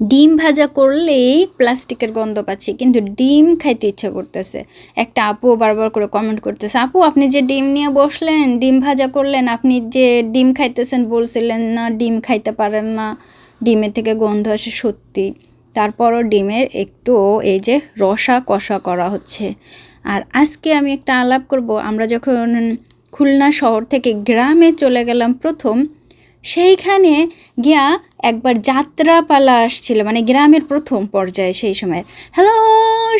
ডিম ভাজা করলেই প্লাস্টিকের গন্ধ পাচ্ছি, কিন্তু ডিম খাইতে ইচ্ছা করতেছে। একটা আপু বারবার করে কমেন্ট করতেছে, আপু, আপনি যে ডিম নিয়ে বসলেন, ডিম ভাজা করলেন, আপনি যে ডিম খাইতেছেন বলছিলেন না, ডিম খাইতে পারেন না, ডিমের থেকে গন্ধ আসে সত্যি। তারপরও ডিমের একটু এই যে রসা কষা করা হচ্ছে। আর আজকে আমি একটা আলাপ করব, আমরা যখন খুলনা শহর থেকে গ্রামে চলে গেলাম প্রথম সেইখানে গিয়া একবার যাত্রাপালা আসছিল মানে গ্রামের প্রথম পর্যায়ে সেই সময়। হ্যালো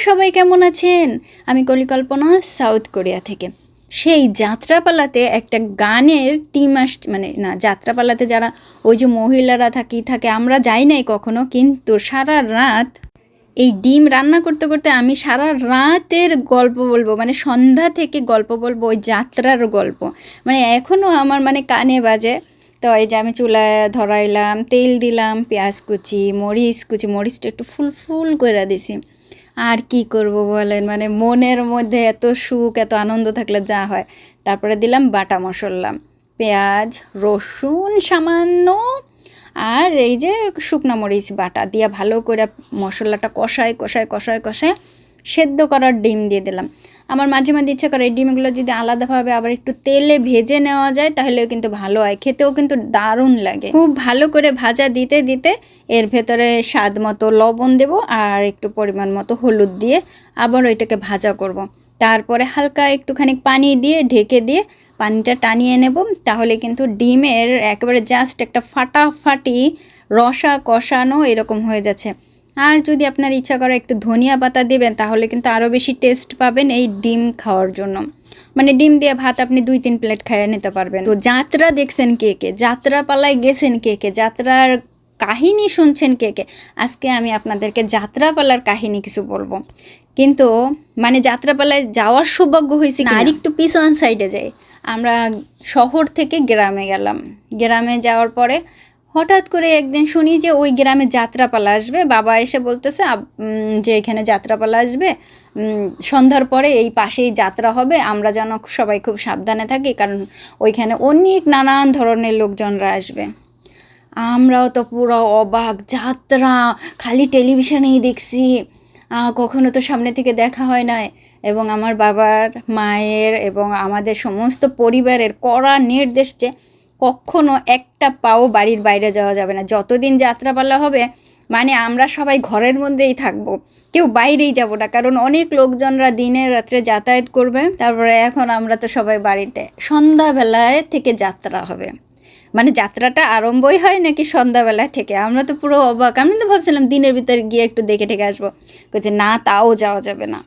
সবাই কেমন আছেন? আমি কলিকল্পনা সাউথ কোরিয়া থেকে। সেই যাত্রাপালাতে একটা গানের টিম আস মানে না, যাত্রাপালাতে যারা, ওই যে মহিলারা থাকি, থাকে, আমরা যাই নাই কখনো, কিন্তু সারা রাত এই ডিম রান্না করতে করতে আমি সারা রাতের গল্প বলব মানে সন্ধ্যা থেকে গল্প বলব, ওই যাত্রার গল্প। মানে এখনও আমার মানে কানে বাজে। তো এই যে আমি চুলায় ধরাইলাম, তেল দিলাম, পেঁয়াজ কুচি, মরিচ কুচি, মরিচটা একটু ফুল ফুল করে দিছি। আর কি করব বলেন? মানে মনের মধ্যে এত সুখ, এত আনন্দ থাকলে যা হয়। তারপরে দিলাম বাটা মশলা, পেঁয়াজ, রসুন সামান্য, আর এই যে শুকনো মরিচ বাটা। দিয়ে ভালো করে মশলাটা কষায় কষায় কষায় কষায় সেদ্ধ করার ডিম দিয়ে দিলাম। আমার মাঝে মাঝে ইচ্ছা করে এই ডিমগুলো যদি আলাদাভাবে আবার একটু তেলে ভেজে নেওয়া যায়, তাহলেও কিন্তু ভালো হয়। খেতেও কিন্তু দারুণ লাগে। খুব ভালো করে ভাজা দিতে দিতে এর ভেতরে স্বাদ মতো লবণ দেব আর একটু পরিমাণ মতো হলুদ দিয়ে আবার ওইটাকে ভাজা করব। তারপরে হালকা একটুখানি পানি দিয়ে ঢেকে দিয়ে পানিটা টানিয়ে নেব। তাহলে কিন্তু ডিমের একেবারে জাস্ট একটা ফাটাফাটি রসা কষানো এরকম হয়ে যাচ্ছে। আর যদি আপনার ইচ্ছা করে একটু ধনিয়া পাতা দেবেন তাহলে কিন্তু আরও বেশি টেস্ট পাবেন এই ডিম খাওয়ার জন্য। মানে ডিম দিয়ে ভাত আপনি দুই তিন প্লেট খাইয়ে নিতে পারবেন। তো যাত্রা দেখছেন কে কে? যাত্রা পালায় গেছেন কে কে? যাত্রার কাহিনী শুনছেন কে কে? আজকে আমি আপনাদেরকে যাত্রাপালার কাহিনী কিছু বলব। কিন্তু মানে যাত্রাপালায় যাওয়ার সৌভাগ্য হয়েছে আর একটু পিছন সাইডে যাই। আমরা শহর থেকে গ্রামে গেলাম। গ্রামে যাওয়ার পরে হঠাৎ করে একদিন শুনি যে ওই গ্রামে যাত্রাপালা আসবে। বাবা এসে বলতেছে যে এখানে যাত্রাপালা আসবে সন্ধ্যার পরে এই পাশেই যাত্রা হবে। আমরা যেন সবাই খুব সাবধানে থাকি, কারণ ওইখানে অনেক নানান ধরনের লোকজনরা আসবে। আমরাও তো পুরো অবাক, যাত্রা, খালি টেলিভিশনেই দেখছি। কখনো তো সামনে থেকে দেখা হয় না এবং আমার বাবার, মায়ের এবং আমাদের সমস্ত পরিবারের কড়া নির্দেশ যে কখনো একটা পাও বাড়ির বাইরে যাওয়া যাবে না। যতদিন যাত্রাপালা হবে মানে আমরা সবাই ঘরের মধ্যেই থাকব। কেউ বাইরেই যাব না, কারণ অনেক লোকজনরা দিনে রাত্রে যাতায়াত করবে, তারপরে এখন আমরা তো সবাই বাড়িতে। সন্ধ্যাবেলায় থেকে যাত্রা হবে। মানে যাত্রাটা আরম্ভই হয় নাকি সন্ধ্যাবেলা থেকে? আমরা তো পুরো অবাক। আমি তো ভাবছিলাম দিনের ভিতরে গিয়ে একটু দেখে ঠেকে আসব। বলছে না, তাও যাওয়া যাবে না।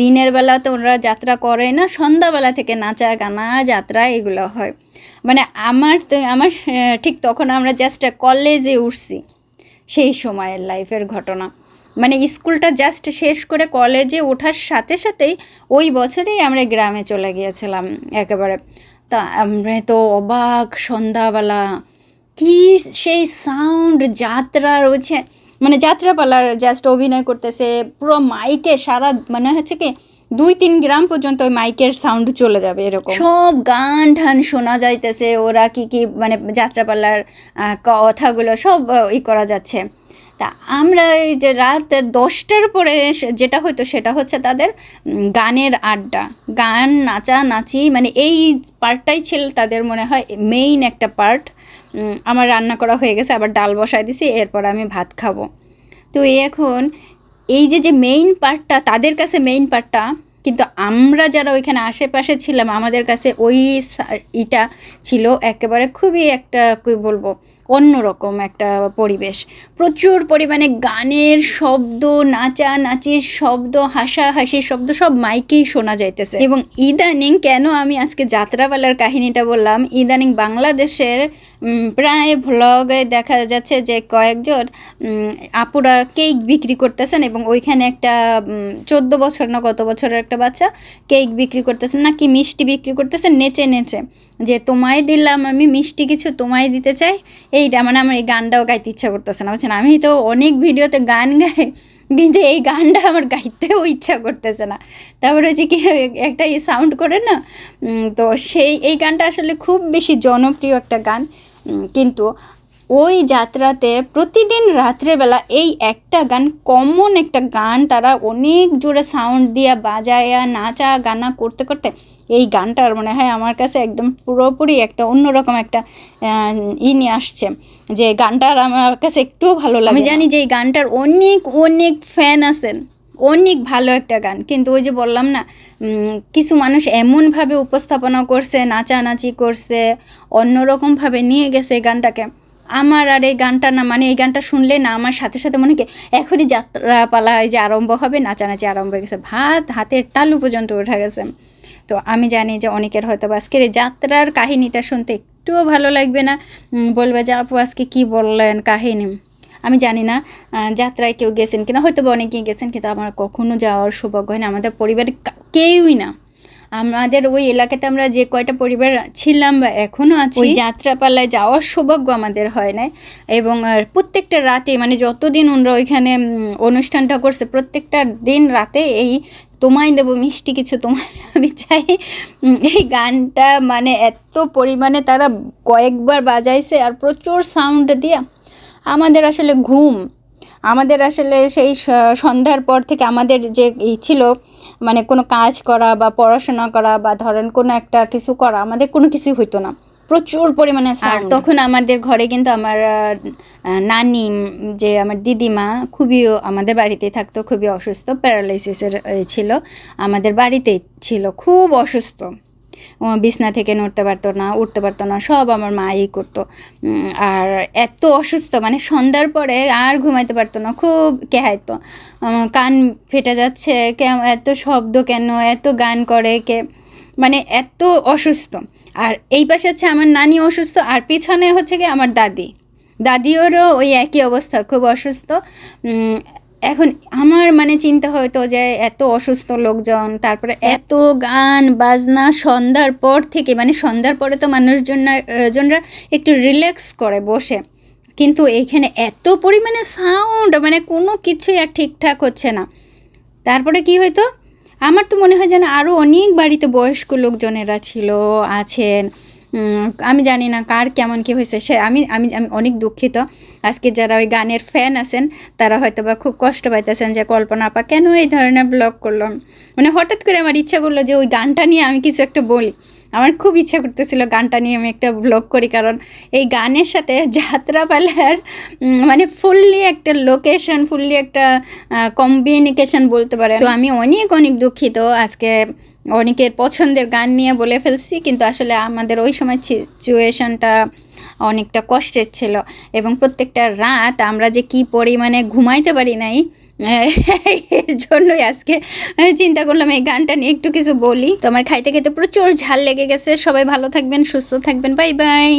দিনের বেলা তো ওরা যাত্রা করে না, সন্ধ্যাবেলা থেকে নাচা গানা যাত্রা এগুলো হয়। মানে আমার তো, আমার ঠিক তখন আমরা জাস্ট কলেজে উঠছি, সেই সময়ের লাইফের ঘটনা। মানে স্কুলটা জাস্ট শেষ করে কলেজে ওঠার সাথে সাথেই ওই বছরেই আমরা গ্রামে চলে গিয়েছিলাম, একেবারে। তা আমরা তো অবাক সন্ধ্যাবেলা, কি সেই সাউন্ড যাত্রা রয়েছে। মানে যাত্রাপালার জাস্ট অভিনয় করতেছে, পুরো মাইকে সারা মানে হচ্ছে কি, দুই তিন গ্রাম পর্যন্ত ওই মাইকের সাউন্ড চলে যাবে এরকম। সব গান ঠান শোনা যাইতেছে, ওরা কি কি মানে যাত্রাপালার কথাগুলো সব ই করা যাচ্ছে। তা আমরা এই যে রাত দশটার পরে যেটা হতো সেটা হচ্ছে তাদের গানের আড্ডা। গান নাচা নাচি মানে এই পার্টটাই ছিল তাদের মনে হয় মেইন একটা পার্ট আমার রান্না করা হয়ে গেছে, আবার ডাল বসাই দিছি, এরপর আমি ভাত খাব। তো এখন, এই যে যে মেইন পার্টটা তাদের কাছে মেইন পার্টটা কিন্তু আমরা যারা ওইখানে আশেপাশে ছিলাম, আমাদের কাছে ওই ইটা ছিল একেবারে খুবই একটা, কী বলব, অন্যরকম একটা পরিবেশ। প্রচুর পরিমাণে গানের শব্দ, নাচা নাচির শব্দ হাসা হাসির শব্দ, সব মাইকেই শোনা যাইতেছে। এবং ইদানিং কেন আমি আজকে যাত্রাপালার কাহিনীটা বললাম, ইদানিং বাংলাদেশের প্রায় ভ্লগে দেখা যাচ্ছে যে কয়েকজন আপুরা কেক বিক্রি করতেছেন এবং ওইখানে একটা চোদ্দ বছর না কত বছরের একটা বাচ্চা কেক বিক্রি করতেছেন না কি মিষ্টি বিক্রি করতেছেন, নেচে নেচে। যে তোমায় দিলাম আমি, মিষ্টি কিছু তোমায় দিতে চাই, এইটা মানে আমার এই গানটাও গাইতে ইচ্ছা করতেছে না। বলছেন আমি তো অনেক ভিডিওতে গান গাই, কিন্তু এই গানটা আমার গাইতেও ইচ্ছা করতেছে না। তারপরে হচ্ছে কি, একটা সাউন্ড করে না তো সেই, এই গানটা আসলে খুব বেশি জনপ্রিয় একটা গান। কিন্তু ওই যাত্রাতে প্রতিদিন রাত্রেবেলা এই একটা গান কমন একটা গান তারা অনেক জোরে সাউন্ড দিয়া বাজায়া নাচা গানা করতে করতে এই গানটার মনে হয় আমার কাছে একদম পুরোপুরি একটা অন্যরকম একটা ই নিয়ে আসছে যে গানটার আমার কাছে একটুও ভালো লাগে আমি জানি যে এই গানটার অনেক অনেক ফ্যান আছেন। অনেক ভালো একটা গান। কিন্তু ওই যে বললাম না কিছু মানুষ এমনভাবে উপস্থাপনা করছে, নাচানাচি করছে, অন্যরকমভাবে নিয়ে গেছে এই গানটাকে। আমার আর এই গানটা না মানে এই গানটা শুনলে না, আমার সাথে সাথে মনে হয় এখনই যাত্রা পালা এই যে আরম্ভ হবে, নাচানাচি আরম্ভ হয়ে গেছে। ভাত হাতের তালু পর্যন্ত উঠে গেছে। তো আমি জানি যে অনেকের হয়তো আজকের এই যাত্রার কাহিনীটা শুনতে একটুও ভালো লাগবে না। বলবে যে, আপু, আজকে কী বললেন কাহিনী? আমি জানি না যাত্রায় কেউ গেছেন কিনা হয়তো বা অনেকেই গেছেন, কিন্তু আমার কখনো যাওয়ার সৌভাগ্য হয় না। আমাদের পরিবারে কেউই না। আমাদের ওই এলাকাতে আমরা যে কয়টা পরিবার ছিলাম বা এখনও আছি, ওই যাত্রাপালায় যাওয়ার সৌভাগ্য আমাদের হয় নাই। এবং প্রত্যেকটা রাতে মানে যতদিন ওনারা ওইখানে অনুষ্ঠানটা করছে, প্রত্যেকটা দিন রাতে এই তোমায় দেবো মিষ্টি কিছু তোমায় আমি চাই এই গানটা মানে এত পরিমাণে তারা কয়েকবার বাজাইছে আর প্রচুর সাউন্ড দিয়া আমাদের আসলে ঘুম আমাদের আসলে সেই সন্ধ্যার পর থেকে আমাদের যে ই ছিল মানে কোনো কাজ করা বা পড়াশোনা করা বা ধরেন কোনো একটা কিছু করা আমাদের কোনো কিছু হইতো না। প্রচুর পরিমাণে আর তখন আমাদের ঘরে কিন্তু আমার নানি যে আমার দিদিমা খুবই আমাদের বাড়িতেই থাকতো খুবই অসুস্থ প্যারালাইসিসের ছিল আমাদের বাড়িতেই ছিল খুব অসুস্থ। বিছনা থেকে নড়তে পারতো না, উঠতে পারতো না, সব আমার মাই করতো। আর এত অসুস্থ মানে সন্ধ্যার পরে আর ঘুমাইতে পারতো না, খুব কেহাইতো। কান ফেটে যাচ্ছে, কে- এত শব্দ কেন, এত গান করে, কে মানে এত অসুস্থ। আর এই পাশে হচ্ছে আমার নানি অসুস্থ, আর পিছনে হচ্ছে কি আমার দাদি। দাদিওরও ওই একই অবস্থা, খুব অসুস্থ। এখন আমার মানে চিন্তা হয়তো যে এত অসুস্থ লোকজন, তারপরে এত গান, বাজনা সন্ধ্যার পর থেকে মানে সন্ধ্যার পরে তো মানুষজনরা, জনরা একটু রিল্যাক্স করে বসে। কিন্তু এইখানে এত পরিমাণে সাউন্ড মানে কোনো কিছুই আর ঠিকঠাক হচ্ছে না। তারপরে কি হয়তো আমার তো মনে হয় যেন আরও অনেক বাড়িতে বয়স্ক লোকজনেরা ছিল, আছেন। আমি জানি না কার কেমন কি হয়েছে। সে আমি আমি আমি অনেক দুঃখিত। আজকে যারা ওই গানের ফ্যান আছেন, তারা হয়তো বা খুব কষ্ট পাইতেছেন যে কল্পনা আপা কেন এই ধরনের ব্লগ করলাম মানে হঠাৎ করে আমার ইচ্ছা করল যে ওই গানটা নিয়ে আমি কিছু একটা বলি। আমার খুব ইচ্ছা করতেছিল গানটা নিয়ে আমি একটা ব্লগ করি, কারণ এই গানের সাথে যাত্রাপালার মানে ফুললি একটা লোকেশন ফুললি একটা কম্বিনিকেশন বলতে পারে তো আমি অনেক অনেক দুঃখিত। আজকে অনেকের পছন্দের গান নিয়ে বলে ফেলছি, কিন্তু আসলে আমাদের ওই সময় সিচুয়েশনটা অনেকটা কষ্টের ছিল। এবং প্রত্যেকটা রাত আমরা যে কি পরিমাণে ঘুমাইতে পারি নাই, এর জন্যই আজকে চিন্তা করলাম এই গানটা নিয়ে একটু কিছু বলি। তোমার খাইতে খাইতে প্রচুর ঝাল লেগে গেছে। সবাই ভালো থাকবেন, সুস্থ থাকবেন। Bye bye